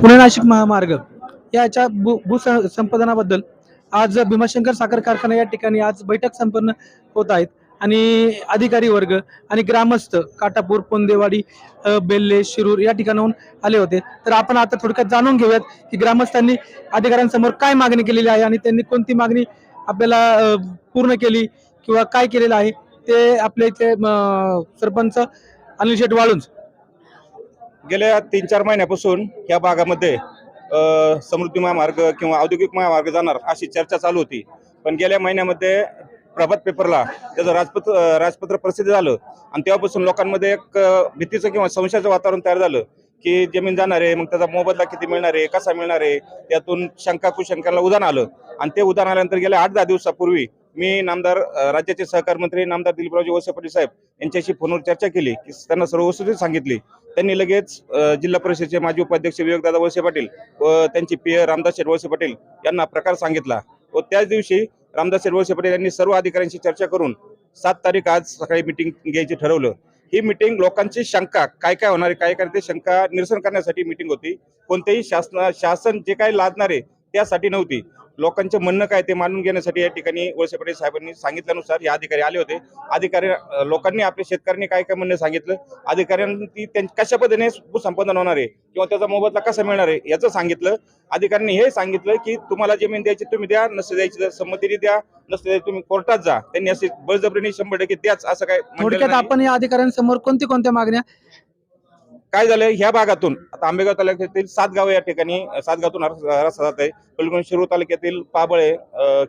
पुणे नाशिक महामार्ग. याच्या भू भू संपादनाबद्दल आज भीमाशंकर साखर कारखाना या ठिकाणी आज बैठक संपन्न होत आहेत. आणि अधिकारी वर्ग आणि ग्रामस्थ काटापूर पोंदेवाडी बेल्ले शिरूर या ठिकाणाहून आले होते. तर आपण आता थोडक्यात जाणून घेऊयात की ग्रामस्थांनी अधिकाऱ्यांसमोर काय मागणी केलेली आहे आणि त्यांनी कोणती मागणी आपल्याला पूर्ण केली किंवा काय केलेलं आहे ते आपल्या इथे सरपंच अनिल शेठ वाळुंज गेल्या तीन चार महिन्यापासून या भागामध्ये समृद्धी महामार्ग किंवा औद्योगिक महामार्ग जाणार अशी चर्चा चालू होती. पण गेल्या महिन्यामध्ये प्रभात पेपरला त्याचं राजपत्र राजपत्र प्रसिद्ध झालं आणि तेव्हापासून लोकांमध्ये एक भीतीचं किंवा संशयाचं वातावरण तयार झालं की जमीन जाणार आहे मग त्याचा मोबदला किती मिळणार आहे कसा मिळणार आहे त्यातून शंका कुशंकाला उदाहरण आलं. आणि ते उदाहरण आल्यानंतर गेल्या आठ दहा दिवसापूर्वी मी नामदार राज्याचे सहकार मंत्री नामदार दिलीपरावजी वळसे पाटील साहेब यांच्याशी फोनवर चर्चा केली की त्यांना सर्व वस्तुस्थिती सांगितली. त्यांनी लगेच जिल्हा परिषदेचे माजी उपाध्यक्ष विवेकदादा वळसे पाटील व त्यांचे पीए रामदास शेठ वळसे पाटील यांना प्रकार सांगितला व त्याच दिवशी रामदास शेठ वळसे पाटील यांनी सर्व अधिकाऱ्यांशी चर्चा करून सात तारीख आज सकाळी मिटिंग घ्यायची ठरवलं. ही मिटिंग लोकांची शंका काय काय होणार काय काय ते शंका निरसन करण्यासाठी मिटिंग होती. कोणतेही शासन शासन जे काही लादणारे त्यासाठी नव्हती. लोकांचे म्हणणं काय ते मानून घेण्यासाठी या ठिकाणी वळसे पाटील साहेबांनी सांगितल्यानुसार हे अधिकारी आले होते. अधिकारी लोकांनी आपल्या शेतकऱ्यांनी काय काय म्हणणं सांगितलं? अधिकाऱ्यांनी त्यां- कशा पद्धतीने भूसंपादन होणार आहे? किंवा त्याचा मोबदला कसा मिळणार आहे? याचं सांगितलं. अधिकाऱ्यांनी हे सांगितलं की तुम्हाला जमीन द्यायची तुम्ही द्या नसते द्यायची तर संमतीने द्या नसते द्यायची तुम्ही कोर्टात जा. त्यांनी असे बळजबरीने शंभर टक्के द्याच असं काय थोडक्यात. आपण या अधिकाऱ्यांसमोर कोणत्या कोणत्या मागण्या? काय झालंय? ह्या भागातून आता आंबेगाव तालुक्यातील सात गाव या ठिकाणी सात गावातून रस्ता जात आहे पलीकडून शिरूर तालुक्यातील पाबळे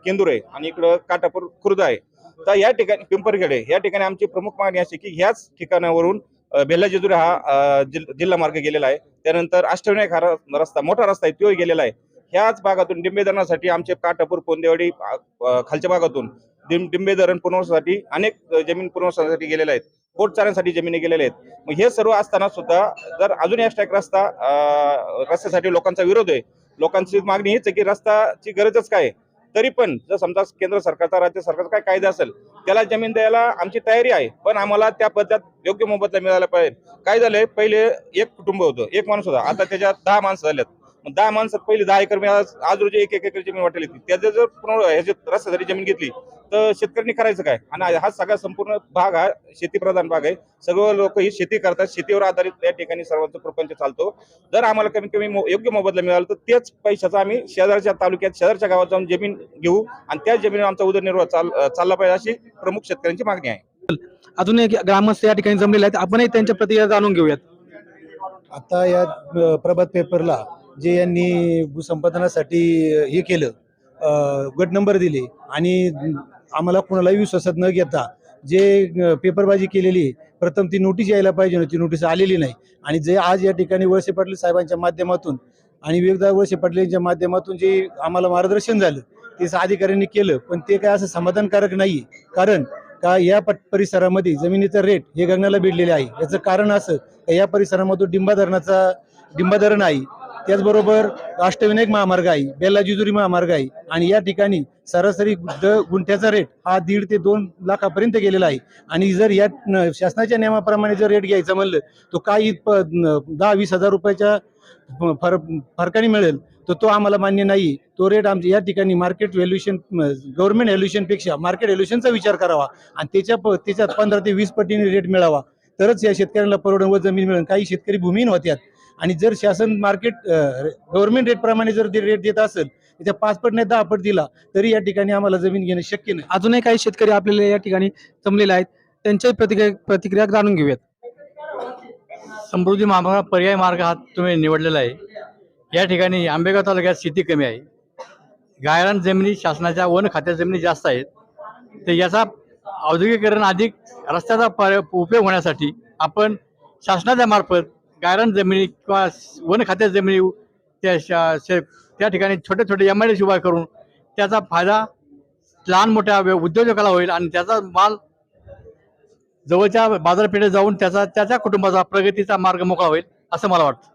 केंदुरे आणि इकडं काटापूर खुर्द आहे. तर या ठिकाणी पिंपरखेडे या ठिकाणी आमची प्रमुख मागणी अशी की ह्याच ठिकाणावरून बेल्ला जेजुरी हा जिल्हा मार्ग गेलेला आहे. त्यानंतर अष्टविनायक हा रस्ता मोठा रस्ता आहे तोही गेलेला आहे. ह्याच भागातून डिंबे धरणासाठी आमचे काटापूर कोंदेवाडी खालच्या भागातून डिंबे धरण पुनर्वसनासाठी अनेक जमीन पुनर्वसनासाठी गेलेल्या आहेत. पोटचाऱ्यांसाठी जमिनी गेलेले आहेत. मग हे सर्व असताना सुद्धा जर अजून एक्स्ट्रा रस्ता रस्त्यासाठी लोकांचा विरोध आहे लोकांची मागणी हीच आहे की रस्ताची गरजच काय आहे. तरी पण जर समजा केंद्र सरकारचा राज्य सरकारचा काय कायदा असेल त्याला जमीन द्यायला आमची तयारी आहे. पण आम्हाला त्या पद्धत योग्य मोबदला मिळाला पाहिजे. काय झालंय? पहिले एक कुटुंब होतं एक माणूस होता. आता त्याच्यात दहा माणसं झाल्यात दहा माणसात पहिले दहा एकर मिळाला आज रोजी एक एक एकर जमीन वाटेल येते त्याचं जर रस्त्यासाठी जमीन घेतली तर शेतकऱ्यांनी करायचं काय? आणि हा सगळा संपूर्ण भाग हा शेतीप्रधान भाग आहे. सर्व लोक ही शेती करतात. शेतीवर आधारित या ठिकाणी सर्वांचा प्रपंच चालतो. जर आम्हाला कमीत कमी मो- योग्य मोबदला मिळाला तर तेच पैशाचा आम्ही शेजारच्या तालुक्यात शेजारच्या गावात जाऊन जमीन घेऊ आणि त्या जमिनीवर आमचा उदरनिर्वाह चाल चालला पाहिजे अशी प्रमुख शेतकऱ्यांची मागणी आहे. अजून एक ग्रामस्थ या ठिकाणी जमलेले आहेत. आपणही त्यांच्या प्रतिक्रिया जाणून घेऊयात. आता या प्रभात पेपरला जे यांनी भूसंपादनासाठी हे केलं गट नंबर दिले आणि आम्हाला कोणालाही विश्वासात न घेता जे पेपरबाजी केलेली आहे, प्रथम ती नोटीस यायला पाहिजे होती नोटीस आलेली नाही. आणि जे आज या ठिकाणी वळसे पाटील साहेबांच्या माध्यमातून आणि विवेकदा वळसे पाटील यांच्या माध्यमातून जे आम्हाला मार्गदर्शन झालं ते अधिकाऱ्यांनी केलं पण ते काय असं समाधानकारक नाही कारण का या पट परिसरामध्ये जमिनीचा रेट हे गगनाला भिडलेले आहे. याचं कारण असं का या परिसरामधून डिंबा धरणाचा डिंबा धरण आहे. त्याचबरोबर राष्ट्रविनायक महामार्ग आहे बेल्ला जिजुरी महामार्ग आहे आणि या ठिकाणी सरासरी द- गुंठ्याचा रेट हा दीड ते दोन लाखापर्यंत गेलेला आहे. आणि जर या शासनाच्या नियमाप्रमाणे जर रेट घ्यायचा म्हणलं तो काही प- दहा वीस हजार रुपयाच्या फर फरकाने मिळेल. तर तो आम्हाला मान्य नाही. तो रेट आमच्या या ठिकाणी मार्केट व्हॅल्युएशन गव्हर्नमेंट व्हॅल्युएशनपेक्षा मार्केट व्हॅल्युएशनचा विचार करावा आणि त्याच्या प- त्याच्यात पंधरा ते वीस पटीने रेट मिळावा. तरच या शेतकऱ्यांना परवडण व जमीन मिळेल काही शेतकरी भूमीहीन होत्यात. आणि जर शासन मार्केट गव्हर्नमेंट रेट प्रमाणे जर रेट देत असेल त्याच्या पाच पट नाही दहा पट दिला तरी या ठिकाणी आम्हाला जमीन घेणं शक्य नाही. अजूनही काही शेतकरी आपल्याला या ठिकाणी जमलेले आहेत. त्यांच्याही प्रतिक्रिया प्रतिक्रिया जाणून घेऊयात. समृद्धी महामार्ग पर्याय मार्ग हा तुम्ही निवडलेला आहे. या ठिकाणी आंबेगाव तालुक्यात शेती कमी आहे. गायरान जमिनी शासनाच्या वन खात्या जमिनी जास्त आहेत. तर याचा औद्योगिकरण अधिक रस्त्याचा उपयोग होण्यासाठी आपण शासनाच्या मार्फत गारण जमिनी किंवा वन खात्या जमिनी त्या शा- शे- त्या ठिकाणी छोटे छोटे एम आय डी उभा करून त्याचा फायदा लहान मोठ्या उद्योजकाला होईल आणि त्याचा माल जवळच्या बाजारपेठेत जाऊन त्याचा त्याच्या कुटुंबाचा प्रगतीचा मार्ग मोकळा होईल असं मला वाटतं.